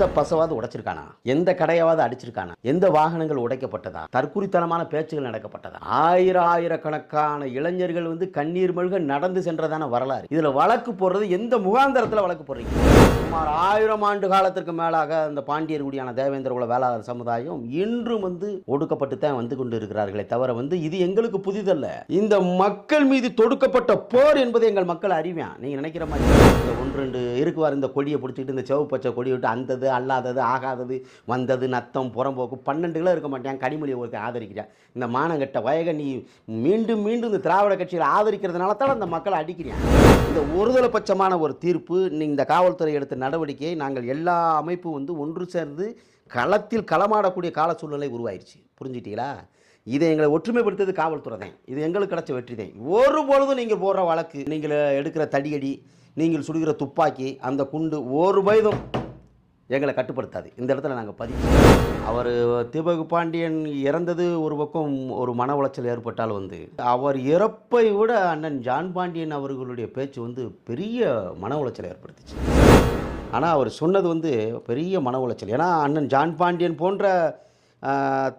எந்த பசவாவது உடைச்சிருக்கானா? எந்த கடையாவது அடிச்சிருக்கானா? எந்த வாகனங்கள் உடைக்கப்பட்டதா? தற்குறித்தனமான பேச்சுகள் நடக்கப்பட்டதா? ஆயிர ஆயிரக்கணக்கான இளைஞர்கள் வந்து கண்ணீர் மல்க நடந்து சென்றதான வரலாறு. இதுல வழக்கு போடுறது எந்த முகாந்தரத்துல வழக்கு போடுறீங்க? சுமார் ஆயிரம் ஆண்டு காலத்திற்கு மேலாக அந்த பாண்டியர் குடியான தேவேந்திர குல வேளாளர் சமுதாயம் இன்றும் வந்து ஒடுக்கப்பட்டு தான் வந்து கொண்டு இருக்கிறார்களே தவிர வந்து இது எங்களுக்கு புதிதல்ல. இந்த மக்கள் மீது தொடுக்கப்பட்ட போர் என்பது எங்கள் மக்கள் அறிவியான் நீங்க நினைக்கிற மாதிரி இந்த ஒன்று ரெண்டு இருக்குவார் இந்த கொடியை பிடிச்சிக்கிட்டு இந்த செவப்பு பச்சை கொடி விட்டு அந்தது அல்லாதது ஆகாதது வந்தது நத்தம் புறம்போக்கு பன்னெண்டு கிலோ இருக்க மாட்டேன். கனிமொழியை ஒருத்தர் ஆதரிக்கிறான். இந்த மானங்கட்ட வயக நீ மீண்டும் மீண்டும் இந்த திராவிட கட்சியில் ஆதரிக்கிறதுனால தான் அந்த மக்களை அடிக்கிறேன். இந்த ஒருதலை பட்சமான ஒரு தீர்ப்பு நீ இந்த காவல்துறை எடுத்த நடவடிக்கையை நாங்கள் எல்லா அமைப்பும் வந்து ஒன்று சேர்ந்து களத்தில் களமாடக்கூடிய கால சூழ்நிலை உருவாயிருச்சு. புரிஞ்சிட்டீங்களா? இதை எங்களை ஒற்றுமைப்படுத்தது காவல்துறை தான் இது எங்களுக்கு கிடைச்ச வெற்றி தான் ஒரு பொழுதும் நீங்கள் போடுற வழக்கு நீங்கள் எடுக்கிற தடியடி நீங்கள் சுடுகிற துப்பாக்கி அந்த குண்டு ஒரு வயதும் எங்களை கட்டுப்படுத்தாது. இந்த இடத்துல நாங்கள் பதிவு அவர் தீபக் பாண்டியன் இறந்தது ஒரு பக்கம் ஒரு மன உளைச்சல் ஏற்பட்டால் வந்து அவர் இறப்பை விட அண்ணன் ஜான் பாண்டியன் அவர்களுடைய பேச்சு வந்து பெரிய மன உளைச்சல் ஏற்படுத்துச்சு. ஆனால் அவர் சொன்னது வந்து பெரிய மன உளைச்சல். ஏன்னா அண்ணன் ஜான் பாண்டியன் போன்ற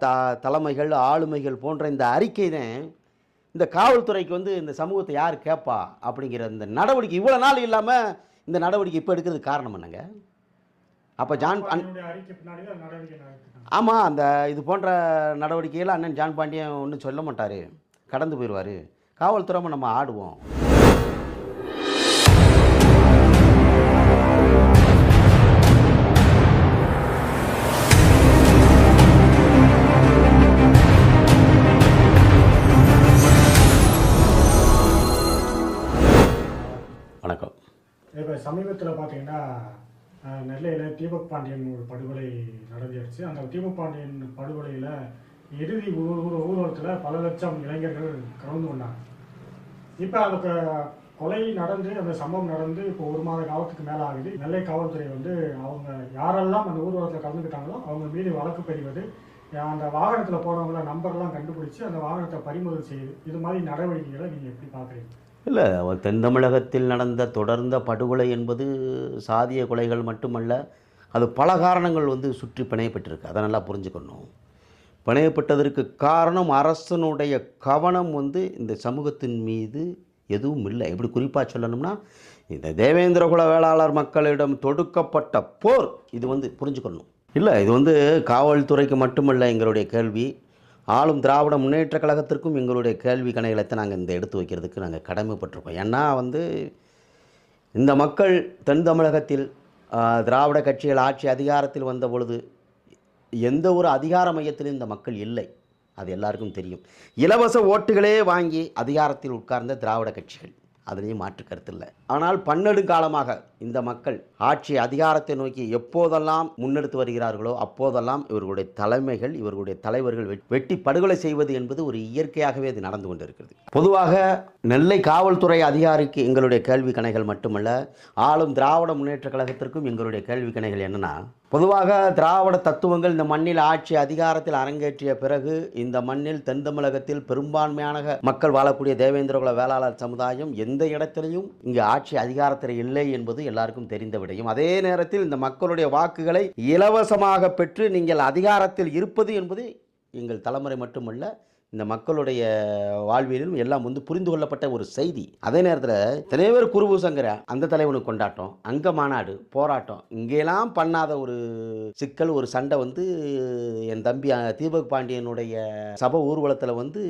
த தலைமைகள் ஆளுமைகள் போன்ற இந்த அறிக்கை தான் இந்த காவல்துறைக்கு வந்து இந்த சமூகத்தை யார் கேட்பா அப்படிங்கிற இந்த நடவடிக்கை இவ்வளோ நாள் இல்லாமல் இந்த நடவடிக்கை இப்போ எடுக்கிறதுக்கு காரணம் என்னங்க? அப்போ ஜான் ஆமாம் அந்த இது போன்ற நடவடிக்கையில் அண்ணன் ஜான் பாண்டியன் ஒன்றும் சொல்ல மாட்டார். கடந்து போயிடுவார் காவல்துறை நம்ம ஆடுவோம். சமீபத்தில் பார்த்தீங்கன்னா நெல்லையில் தீபக் பாண்டியன் ஒரு படுகொலை நடந்துருச்சு. அந்த தீபக் பாண்டியன் படுகொலையில் இறுதி ஊர் ஊர் ஊர்வலத்தில் பல லட்சம் இளைஞர்கள் கலந்து கொண்டாங்க. இப்போ அந்த கொலை நடந்து அந்த சம்பவம் நடந்து இப்போ ஒரு மாத காலத்துக்கு மேலே ஆகுது. நெல்லை காவல்துறை வந்து அவங்க யாரெல்லாம் அந்த ஊர்வலத்தில் கலந்துக்கிட்டாங்களோ அவங்க மீது வழக்கு பதிவது அந்த வாகனத்தில் போனவங்கள நம்பர்லாம் கண்டுபிடிச்சி அந்த வாகனத்தை பறிமுதல் செய்யுது இது மாதிரி நடவடிக்கைகளை நீங்கள் எப்படி பார்க்குறீங்க இல்லை தென் தமிழகத்தில் நடந்த தொடர்ந்த படுகொலை என்பது சாதிய கொலைகள் மட்டுமல்ல அது பல காரணங்கள் வந்து சுற்றி பிணையப்பட்டிருக்கு. அதை நல்லா புரிஞ்சுக்கணும். பிணையப்பட்டதற்கு காரணம் அரசனுடைய கவனம் வந்து இந்த சமூகத்தின் மீது எதுவும் இல்லை. எப்படி குறிப்பாக சொல்லணும்னா இந்த தேவேந்திர குல வேளாளர் மக்களிடம் தொடுக்கப்பட்ட போர் இது வந்து புரிஞ்சுக்கணும். இல்லை இது வந்து காவல்துறைக்கு மட்டுமல்ல எங்களுடைய கேள்வி. ஆளும் திராவிட முன்னேற்ற கழகத்திற்கும் எங்களுடைய கேள்வி கணைகளத்தை நாங்கள் இந்த எடுத்து வைக்கிறதுக்கு நாங்கள் கடமைப்பட்டிருக்கோம். ஏன்னா வந்து இந்த மக்கள் தென் தமிழகத்தில் திராவிட கட்சிகள் ஆட்சி அதிகாரத்தில் வந்த பொழுது எந்த ஒரு அதிகார மையத்திலும் இந்த மக்கள் இல்லை. அது எல்லாருக்கும் தெரியும். இலவச ஓட்டுகளே வாங்கி அதிகாரத்தில் உட்கார்ந்த திராவிட கட்சிகள். அதுலேயும் மாற்று கருத்து இல்லை. ஆனால் பன்னெடுங்காலமாக இந்த மக்கள் ஆட்சி அதிகாரத்தை நோக்கி எப்போதெல்லாம் முன்னெடுத்து வருகிறார்களோ அப்போதெல்லாம் இவர்களுடைய தலைமைகள் இவர்களுடைய தலைவர்கள் வெட்டி படுகொலை செய்வது என்பது ஒரு இயற்கையாகவே அது நடந்து கொண்டிருக்கிறது. பொதுவாக நெல்லை காவல்துறை அதிகாரிக்கு எங்களுடைய கேள்வி கணைகள் மட்டுமல்ல ஆளும் திராவிட முன்னேற்ற கழகத்திற்கும் எங்களுடைய கேள்வி கணைகள் என்னன்னா பொதுவாக திராவிட தத்துவங்கள் இந்த மண்ணில் ஆட்சி அதிகாரத்தில் அரங்கேற்றிய பிறகு இந்த மண்ணில் தென் தமிழகத்தில் பெரும்பான்மையான மக்கள் வாழக்கூடிய தேவேந்திரகுல வேளாளர் சமுதாயம் எந்த இடத்திலையும் இங்கு ஆட்சி அதிகாரத்தில் இல்லை என்பது எல்லாருக்கும் தெரிந்த விடையும். அதே நேரத்தில் இந்த மக்களுடைய வாக்குகளை இலவசமாக பெற்று நீங்கள் அதிகாரத்தில் இருப்பது என்பது எங்கள் தலைமுறை மட்டுமல்ல இந்த மக்களுடைய வாழ்வியலும் எல்லாம் வந்து புரிந்து கொள்ளப்பட்ட ஒரு செய்தி. அதே நேரத்தில் தலைவர் குருபு சங்கர அந்த தலைவனுக்கு கொண்டாட்டம். அங்க மாநாடு போராட்டம். இங்கெல்லாம் பண்ணாத ஒரு சிக்கல் ஒரு சண்டை வந்து என் தம்பி தீபக் பாண்டியனுடைய சபை ஊர்வலத்தில் வந்து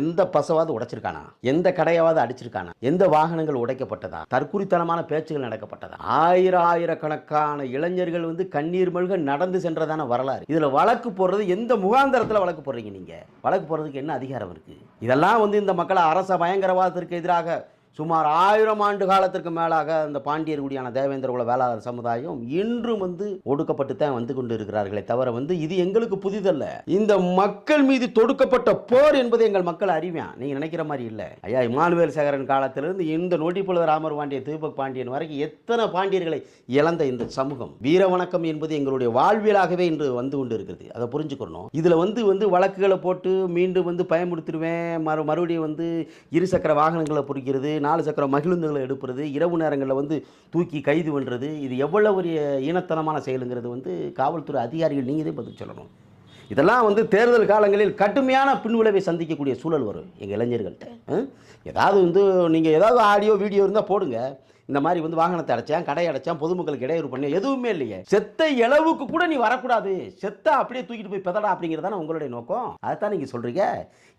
எந்த பசவாவது உடைச்சிருக்கானா? எந்த கடையாவது அடிச்சிருக்கானா? எந்த வாகனங்கள் உடைக்கப்பட்டதா? தற்குறித்தனமான பேச்சுகள் நடக்கப்பட்டதா? ஆயிர ஆயிரக்கணக்கான இளைஞர்கள் வந்து கண்ணீர் மல்க நடந்து சென்றதான வரலாறு. இதில் வழக்கு போடுறது எந்த முகாந்தரத்தில் வழக்கு போடுறீங்க நீங்கள் வழக்கு போடுறதுக்கு என்ன அதிகாரம் இருக்கு? இதெல்லாம் வந்து இந்த மக்களை அரச பயங்கரவாதத்திற்கு எதிராக சுமார் ஆயிரம் ஆண்டு காலத்திற்கு மேலாக அந்த பாண்டியர் குடியான தேவேந்திர குல வேளாளர் சமுதாயம் இன்றும் வந்து ஒடுக்கப்பட்டு தான் வந்து கொண்டு இருக்கிறார்களே தவிர வந்து இது எங்களுக்கு புதிதல்ல. இந்த மக்கள் மீது தொடுக்கப்பட்ட போர் என்பது எங்கள் மக்கள் அறிவியான் நீங்க நினைக்கிற மாதிரி இல்லை. ஐயா இமானுவேல் சேகரன் காலத்திலிருந்து இந்த நொடிப்புல ராமர் பாண்டிய தீபக் பாண்டியன் வரைக்கும் எத்தனை பாண்டியர்களை இழந்த இந்த சமூகம். வீர வணக்கம் என்பது எங்களுடைய வாழ்வியலாகவே இன்று வந்து கொண்டு இருக்கிறது அதை புரிஞ்சுக்கணும். இதுல வந்து வந்து வழக்குகளை போட்டு மீண்டும் வந்து பயமுறுத்திடுவேன். மறு மறுபடியும் வந்து இருசக்கர வாகனங்களை பொறிக்கிறது நாலு சக்கர மகிழுந்துகளை எடுப்புறது இரவு நேரங்களில் வந்து தூக்கி கைது பண்ணுறது இது எவ்வளோ ஒரு ஈனத்தனமான செயலுங்கிறது வந்து காவல்துறை அதிகாரிகள் நீங்கள் தான் பதில் சொல்லணும். இதெல்லாம் வந்து தேர்தல் காலங்களில் கடுமையான பின்விளைவை சந்திக்கக்கூடிய சூழல் வரும் எங்கள் இளைஞர்கள்ட்ட. ஏதாவது வந்து நீங்கள் ஏதாவது ஆடியோ வீடியோ இருந்தால் போடுங்க. இந்த மாதிரி வந்து வாகனத்தை அடைச்சேன் கடை அடைச்சேன் பொதுமக்களுக்கு இடையூறு பண்ண எதுவுமே இல்லையே. செத்த இளவுக்கு கூட நீ வரக்கூடாது. செத்த அப்படியே தூக்கிட்டு போய் பெதடா அப்படிங்கிறது உங்களுடைய நோக்கம்? அதைத்தான் நீங்கள் சொல்கிறீங்க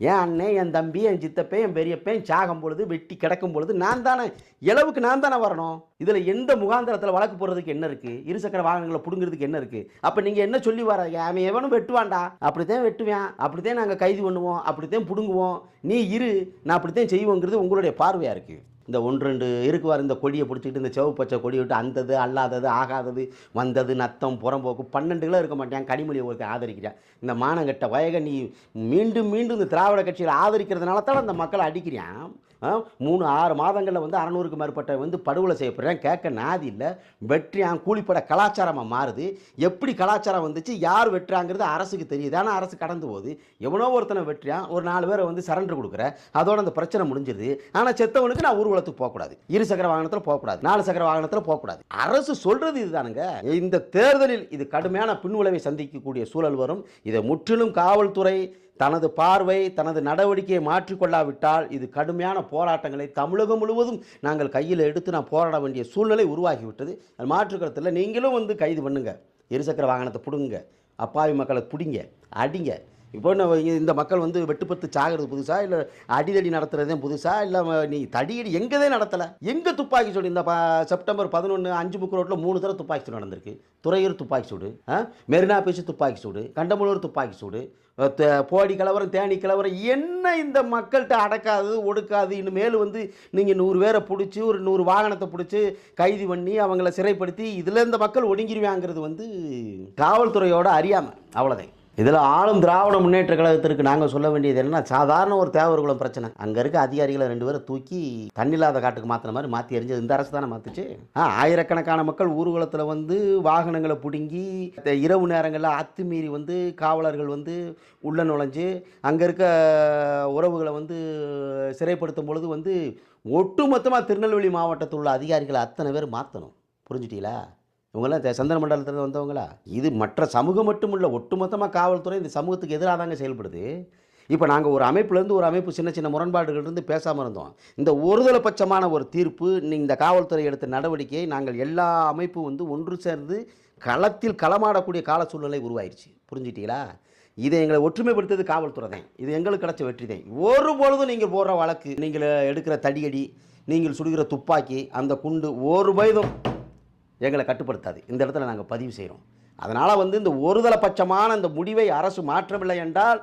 என் அண்ணன் என் தம்பி என் சித்தப்பேன் என் பெரியப்பேன் சாகும் பொழுது வெட்டி கிடக்கும் பொழுது நான் தானே இளவுக்கு நான் தானே வரணும்? இதில் எந்த முகாந்திரத்தில் வழக்கு போடுறதுக்கு என்ன இருக்குது இருசக்கர வாகனங்களை பிடுங்கிறதுக்கு என்ன இருக்குது அப்போ நீங்கள் என்ன சொல்லி வராங்க அவன் எவனும் வெட்டுவான்டா. அப்படித்தான் வெட்டுவேன். அப்படித்தான் நாங்கள் கைது பண்ணுவோம். அப்படித்தான் பிடுங்குவோம். நீ இரு. நான் அப்படித்தான் செய்வோங்கிறது உங்களுடைய பார்வையாக இருக்குது இந்த ஒன்று ரெண்டு இருக்குவார் இந்த கொடியை பிடிச்சிக்கிட்டு இந்த செவப்பு பச்சை கொடியை விட்டு அந்தது அல்லாதது ஆகாதது வந்தது நத்தம் புறம்போக்கு பன்னெண்டு கிலோ இருக்க மாட்டேன். கனிமொழியை ஒருத்தர் ஆதரிக்கிறான். இந்த மானங்கட்ட வயக நீ மீண்டும் மீண்டும் இந்த திராவிட கட்சியில் ஆதரிக்கிறதுனால தான் அந்த மக்களை அடிக்கிறான். மூணு ஆறு மாதங்களில் வந்து அறநூறுக்கு மேற்பட்ட வந்து படுகொலை செய்யப்படுறேன். கேட்க நாதி இல்லை. வெற்றியான் கூலிப்பட கலாச்சாரமாக மாறுது. எப்படி கலாச்சாரம் வந்துச்சு யார் வெற்றாங்கிறது அரசுக்கு தெரியுது. ஆனால் அரசு கடந்து போகுது. எவனோ ஒருத்தனை வெற்றியான் ஒரு நாலு பேரை வந்து சரண்டர் கொடுக்குற. அதோட அந்த பிரச்சனை முடிஞ்சிருது. ஆனால் செத்தவனுக்கு நான் ஊர்வலத்துக்கு போகக்கூடாது. இரு சக்கர வாகனத்தில் போகக்கூடாது. நாலு சக்கர வாகனத்தில் போகக்கூடாது. அரசு சொல்கிறது இதுதானுங்க. இந்த தேர்தலில் இது கடுமையான பின்விளைவை சந்திக்கக்கூடிய சூழல் வரும். இதை முற்றிலும் காவல்துறை தனது பார்வை தனது நடவடிக்கையை மாற்றிக்கொள்ளாவிட்டால் இது கடுமையான போராட்டங்களை தமிழகம் முழுவதும் நாங்கள் கையில் எடுத்து நான் போராட வேண்டிய சூழ்நிலை உருவாகிவிட்டது. அது மாற்றுக்கருத்தில் நீங்களும் வந்து கைது பண்ணுங்க. இருசக்கர வாகனத்தை பிடுங்க அப்பாவி மக்களை பிடிங்க. அடிங்க. இப்போ நம்ம இந்த மக்கள் வந்து வெட்டுப்பத்து சாகிறது புதுசா? இல்லை அடிதடி நடத்துறதே புதுசா? இல்லை நீ தடியடி எங்கதே நடத்தலை. எங்கே துப்பாக்கி சூடு? இந்த செப்டம்பர் பதினொன்று அஞ்சு புக்கு ரோட்டில் மூணு தடவை துப்பாக்கி சூடு நடந்திருக்கு. துறையூர் துப்பாக்கி சூடு மெரினா பீச்சு துப்பாக்கி சூடு கண்டமலூர் துப்பாக்கி சூடு தே- போடி கலவரம் தேனி கலவரம் என்ன இந்த மக்கள்கிட்ட அடக்காது ஒடுக்காது இனிமேல் வந்து நீங்கள் நூறு பேரை பிடிச்சி ஒரு நூறு வாகனத்தை பிடிச்சி கைது பண்ணி அவங்கள சிறைப்படுத்தி இதில் இந்த மக்கள் ஒடுங்கிருவாங்கிறது வந்து காவல்துறையோட அறியாமல் அவ்வளோதான் இதில் ஆளும் திராவிட முன்னேற்ற கழகத்திற்கு நாங்கள் சொல்ல வேண்டியது என்னன்னா சாதாரண ஒரு தேவர்குளம் பிரச்சனை. அங்கே இருக்க அதிகாரிகளை ரெண்டு பேரும் தூக்கி தண்ணில்லாத காட்டுக்கு மாற்றின மாதிரி மாற்றி எறிஞ்சது இந்த அரசு தானே மாற்றுச்சு ஆ ஆயிரக்கணக்கான மக்கள் ஊர்வலத்தில் வந்து வாகனங்களை பிடுங்கி இந்த இரவு நேரங்களில் அத்துமீறி வந்து காவலர்கள் வந்து உள்ள நுழைஞ்சு அங்கே இருக்க உறவுகளை வந்து சிறைப்படுத்தும் பொழுது வந்து ஒட்டுமொத்தமாக திருநெல்வேலி மாவட்டத்தில் உள்ள அதிகாரிகளை அத்தனை பேர் மாற்றணும் புரிஞ்சுட்டீங்களா? இவங்கெல்லாம் சந்திர சந்தன மண்டலத்தில் வந்தவங்களா? இது மற்ற சமூகம் மட்டும் இல்லை ஒட்டுமொத்தமாக காவல்துறை இந்த சமூகத்துக்கு எதிராக தாங்க செயல்படுது. இப்போ நாங்கள் ஒரு அமைப்புலேருந்து ஒரு அமைப்பு சின்ன சின்ன முரண்பாடுகள் இருந்து பேசாமல் இருந்தோம். இந்த ஒருதலைபட்சமான ஒரு தீர்ப்பு நீங்கள் இந்த காவல்துறை எடுத்த நடவடிக்கையை நாங்கள் எல்லா அமைப்பும் வந்து ஒன்று சேர்ந்து களத்தில் களமாடக்கூடிய கால சூழ்நிலை உருவாயிருச்சு. புரிஞ்சிட்டீங்களா? இதை எங்களை ஒற்றுமைப்படுத்துறது காவல்துறை தான். இது எங்களுக்கு கிடைச்ச வெற்றி தான். ஒரு பொழுதும் நீங்கள் போடுற வழக்கு நீங்கள் எடுக்கிற தடியடி நீங்கள் சுடுகிற துப்பாக்கி அந்த குண்டு ஒரு வயதும் எங்களை கட்டுப்படுத்தாது. இந்த இடத்துல நாங்கள் பதிவு செய்கிறோம் அதனால் வந்து இந்த ஒருதலைபட்சமான இந்த முடிவை அரசு மாற்றவில்லை என்றால்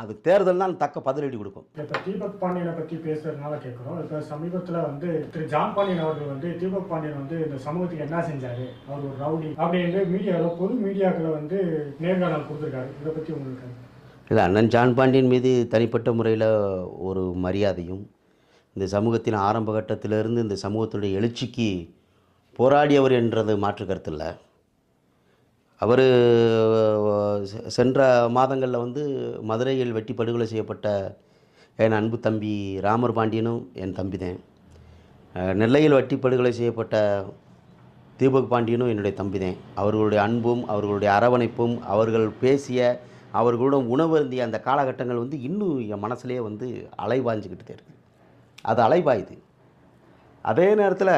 அது தேர்தல் தான் தக்க பதிலடி கொடுக்கும். இப்போ தீபக் பாண்டியனை பற்றி பேசுறதுனால கேட்குறோம் இப்போ சமீபத்தில் வந்து திரு ஜான் பாண்டியன் அவர்கள் வந்து தீபக் பாண்டியன் வந்து இந்த சமூகத்துக்கு என்ன செஞ்சாரு? அவர் ஒரு ரவுடி அப்படின்னு மீடியாவில் பொது மீடியாக்களை வந்து நேர்காணல் கொடுத்துருக்காரு. இதை பற்றி உங்களுக்கு இல்லை அண்ணன் ஜான் பாண்டியன் மீது தனிப்பட்ட முறையில் ஒரு மரியாதையும் இந்த சமூகத்தின் ஆரம்ப கட்டத்திலிருந்து இந்த சமூகத்துடைய எழுச்சிக்கு போராடியவர் என்றது மாற்று கருத்து இல்லை. அவர் சென்ற மாதங்களில் வந்து மதுரையில் வெட்டி படுகொலை செய்யப்பட்ட என் அன்பு தம்பி ராமர் பாண்டியனும் என் தம்பி தான். நெல்லையில் வெட்டி படுகொலை செய்யப்பட்ட தீபக் பாண்டியனும் என்னுடைய தம்பி தான். அவர்களுடைய அன்பும் அவர்களுடைய அரவணைப்பும் அவர்கள் பேசிய அவர்களுடன் உணவருந்திய அந்த காலகட்டங்கள் வந்து இன்னும் என் மனசுலேயே வந்து அலைவாஞ்சிக்கிட்டு தான் இருக்குது அது அலைபாயுது. அதே நேரத்தில்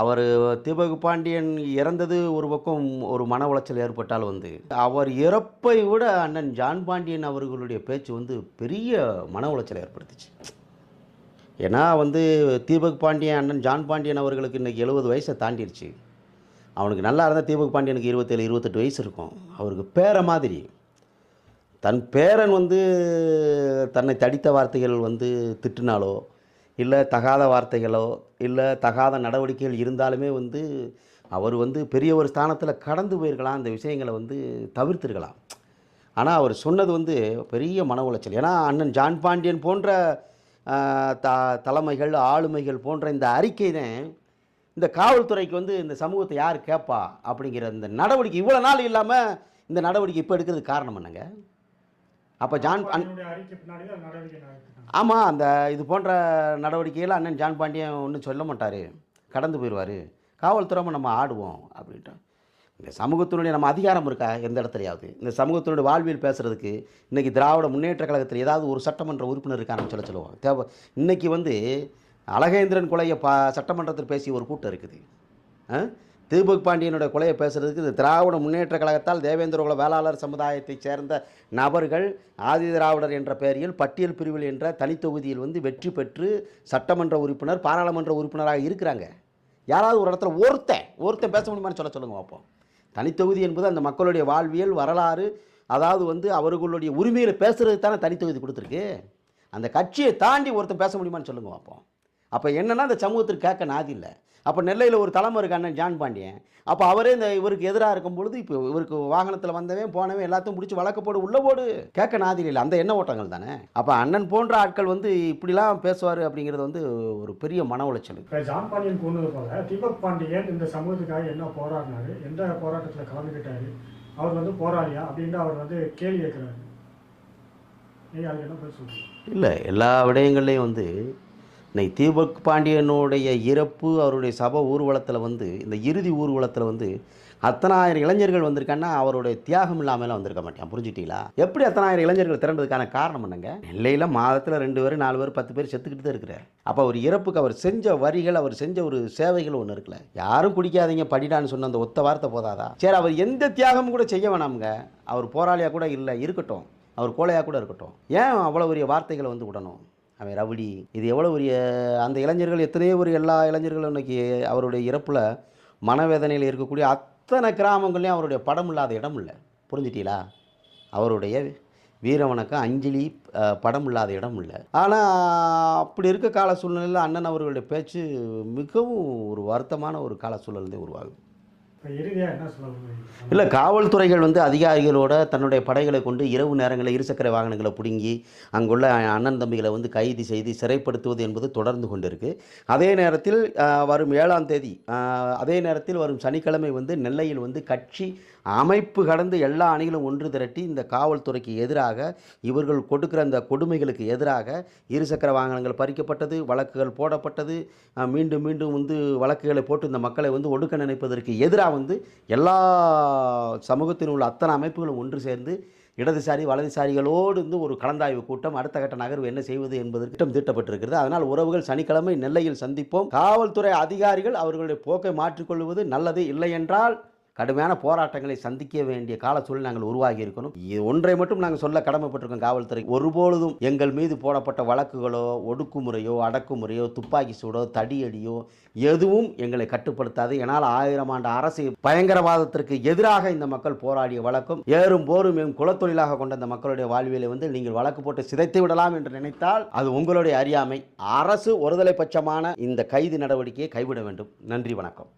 அவர் தீபக் பாண்டியன் இறந்தது ஒரு பக்கம் ஒரு மன உளைச்சல் ஏற்பட்டால் வந்து அவர் இறப்பை விட அண்ணன் ஜான் பாண்டியன் அவர்களுடைய பேச்சு வந்து பெரிய மன உளைச்சலை ஏற்படுத்துச்சு. ஏன்னா வந்து தீபக் பாண்டியன் அண்ணன் ஜான் பாண்டியன் அவர்களுக்கு இன்றைக்கி எழுபது வயசை தாண்டிடுச்சு அவனுக்கு நல்லா இருந்தால் தீபக் பாண்டியனுக்கு இருபத்தேழு இருபத்தெட்டு வயசு இருக்கும். அவருக்கு பேர மாதிரி. தன் பேரன் வந்து தன்னை தடித்த வார்த்தைகள் வந்து திட்டினாலோ இல்லை தகாத வார்த்தைகளோ இல்லை தகாத நடவடிக்கைகள் இருந்தாலுமே வந்து அவர் வந்து பெரிய ஒரு ஸ்தானத்தில் கடந்து போயிருக்கலாம். அந்த விஷயங்களை வந்து தவிர்த்திருக்கலாம். ஆனால் அவர் சொன்னது வந்து பெரிய மன உளைச்சல். ஏன்னா அண்ணன் ஜான் பாண்டியன் போன்ற த தலைமைகள் ஆளுமைகள் போன்ற இந்த அறிக்கை தான் இந்த காவல்துறைக்கு வந்து இந்த சமூகத்தை யார் கேட்பா? அப்படிங்கிற இந்த நடவடிக்கை இவ்வளோ நாள் இல்லாமல் இந்த நடவடிக்கை இப்போ எடுக்கிறதுக்கு காரணம் என்னங்க? அப்போ ஜான் ஆமாம் அந்த இது போன்ற நடவடிக்கைகள் அண்ணன் ஜான் பாண்டியன் ஒன்றும் சொல்ல மாட்டார். கடந்து போயிடுவார். காவல்துறை நம்ம ஆடுவோம் அப்படின்ட்டு. இந்த சமூகத்தினுடைய நம்ம அதிகாரம் இருக்கா? எந்த இடத்துலையாவது? இந்த சமூகத்தினுடைய வாழ்வியல் பேசுகிறதுக்கு இன்றைக்கி திராவிட முன்னேற்ற கழகத்தில் ஏதாவது ஒரு சட்டமன்ற உறுப்பினர் இருக்கான்னு சொல்ல சொல்லுவோம். தேவை இன்றைக்கி வந்து அழகேந்திரன் கொலையை பா சட்டமன்றத்தில் பேசிய ஒரு கூட்டம் இருக்குது. ஆ? தீபக் பாண்டியனோட கொலையை பேசுகிறதுக்கு இந்த திராவிட முன்னேற்ற கழகத்தால் தேவேந்திரகுல வேளாளர் சமுதாயத்தைச் சேர்ந்த நபர்கள் ஆதி திராவிடர் என்ற பெயரில் பட்டியல் பிரிவில் என்ற தனித்தொகுதியில் வந்து வெற்றி பெற்று சட்டமன்ற உறுப்பினர் பாராளுமன்ற உறுப்பினராக இருக்கிறாங்க. யாராவது ஒரு இடத்துல ஒருத்தன் ஒருத்தன் பேச முடியுமான்னு சொல்ல சொல்லுங்க பார்ப்போம். தனித்தொகுதி என்பது அந்த மக்களுடைய வாழ்வியல் வரலாறு அதாவது வந்து அவர்களுடைய உரிமையில் பேசுறதுக்கு தானே தனித்தொகுதி கொடுத்துருக்கு. அந்த கட்சியை தாண்டி ஒருத்தன் பேச முடியுமான்னு சொல்லுங்க பார்ப்போம். அப்போ என்னென்னா அந்த சமூகத்திற்கு கேட்க நாதி இல்லை. அப்போ நெல்லையில் ஒரு தலைமை இருக்கு அண்ணன் ஜான் பாண்டியன். அப்போ அவரே இந்த இவருக்கு எதிராக இருக்கும் பொழுது இப்போ இவருக்கு வாகனத்தில் வந்தவன் போனவன் எல்லாத்தையும் பிடிச்சி வழக்கு போடு உள்ள போடு. கேட்க நாதி இல்லை. அந்த எண்ண ஓட்டங்கள் தானே. அப்போ அண்ணன் போன்ற ஆட்கள் வந்து இப்படிலாம் பேசுவார் அப்படிங்கிறது வந்து ஒரு பெரிய மன உளைச்சல். ஜான் பாண்டியன் கூறினது போல தீபக் பாண்டியன் இந்த சமூகத்துக்காக என்ன போராடினாரு? எந்த போராட்டத்தில் கலந்துக்கிட்டாரு அவர் வந்து போராளியா? அப்படின்னு அவர் வந்து கேள்வி கேட்குறாரு. நீங்கள் அதுக்கு என்ன பதில் சொல்றீங்க? இல்லை எல்லா விடயங்கள்லையும் வந்து இன்னைக்கு தீபக் பாண்டியனுடைய இறப்பு அவருடைய சப ஊர்வலத்தில் வந்து இந்த இறுதி ஊர்வலத்தில் வந்து அத்தனாயிரம் இளைஞர்கள் வந்திருக்காங்கன்னா அவருடைய தியாகம் இல்லாமலாம் வந்திருக்க மாட்டேன். புரிஞ்சுட்டீங்களா? எப்படி அத்தனாயிரம் இளைஞர்கள் திரண்டதுக்கான காரணம் என்னங்க? நெல்லையில் மாதத்தில் ரெண்டு பேர் நாலு பேர் பத்து பேர் செத்துக்கிட்டு தான் இருக்கிறார். அப்போ அவர் இறப்புக்கு அவர் செஞ்ச வரிகள் அவர் செஞ்ச ஒரு சேவைகள் ஒன்று இருக்குல்ல? யாரும் குடிக்காதீங்க படிடான்னு சொன்ன அந்த ஒத்த வார்த்தை போதாதா? சரி அவர் எந்த தியாகமும் கூட செய்ய வேணாமுங்க. அவர் போராளியாக கூட இல்லை இருக்கட்டும். அவர் கோழையாக கூட இருக்கட்டும். ஏன் அவ்வளோ பெரிய வார்த்தைகளை வந்து விடணும்? அவன் ரவுடி. இது எவ்வளோ பெரிய அந்த இளைஞர்கள் எத்தனையோ ஒரு எல்லா இளைஞர்களும் இன்றைக்கி அவருடைய இறப்பில் மனவேதனையில் இருக்கக்கூடிய அத்தனை கிராமங்கள்லையும் அவருடைய படம் இல்லாத இடம் இல்லை. புரிஞ்சிட்டீங்களா? அவருடைய வீரவணக்கம் அஞ்சலி படம் இல்லாத இடம் இல்லை. ஆனால் அப்படி இருக்க கால சூழ்நிலையில் அண்ணன் அவர்களுடைய பேச்சு மிகவும் ஒரு வருத்தமான ஒரு கால சூழல் உருவாகுது. இல்லை காவல்துறைகள் வந்து அதிகாரிகளோட தன்னுடைய படைகளை கொண்டு இரவு நேரங்களில் இருசக்கர வாகனங்களை பிடுங்கி அங்குள்ள அண்ணன் தம்பிகளை வந்து கைது செய்து சிறைப்படுத்துவது என்பது தொடர்ந்து கொண்டிருக்கு. அதே நேரத்தில் வரும் ஏழாம் தேதி அதே நேரத்தில் வரும் சனிக்கிழமை வந்து நெல்லையில் வந்து கட்சி அமைப்பு கடந்து எல்லா அணிகளும் ஒன்று திரட்டி இந்த காவல்துறைக்கு எதிராக இவர்கள் கொடுக்கிற அந்த கொடுமைகளுக்கு எதிராக இருசக்கர வாகனங்கள் பறிக்கப்பட்டது வழக்குகள் போடப்பட்டது மீண்டும் மீண்டும் வந்து வழக்குகளை போட்டு இந்த மக்களை வந்து ஒடுக்க நினைப்பதற்கு எதிராக வந்து எல்லா சமூகத்தில் உள்ள அத்தனை அமைப்புகளும் ஒன்று சேர்ந்து இடதுசாரி வலதுசாரிகளோடு வந்து ஒரு கலந்தாய்வு கூட்டம் அடுத்த கட்ட நகர்வு என்ன செய்வது என்பது திட்டம் தீட்டப்பட்டிருக்கிறது. அதனால் உறவுகள் சனிக்கிழமை நெல்லையில் சந்திப்போம். காவல்துறை அதிகாரிகள் அவர்களுடைய போக்கை மாற்றிக்கொள்வது நல்லது இல்லை என்றால் கடுமையான போராட்டங்களை சந்திக்க வேண்டிய கால சூழல் நாங்கள் உருவாகி இருக்கணும். இது ஒன்றை மட்டும் நாங்கள் சொல்ல கடமைப்பட்டிருக்கோம் காவல்துறை. ஒருபொழுதும் எங்கள் மீது போடப்பட்ட வழக்குகளோ ஒடுக்குமுறையோ அடக்குமுறையோ துப்பாக்கி சூடோ தடியடியோ எதுவும் எங்களை கட்டுப்படுத்தாது. என்னால் ஆயிரம் ஆண்டு அரசு பயங்கரவாதத்திற்கு எதிராக இந்த மக்கள் போராடிய வழக்கம். ஏறும் போரும் என் குலத்தொழிலாக கொண்ட இந்த மக்களுடைய வாழ்வியலை வந்து நீங்கள் வழக்கு போட்டு சிதைத்து விடலாம் என்று நினைத்தால் அது உங்களுடைய அறியாமை. அரசு ஒருதலை பட்சமான இந்த கைது நடவடிக்கையை கைவிட வேண்டும். நன்றி வணக்கம்.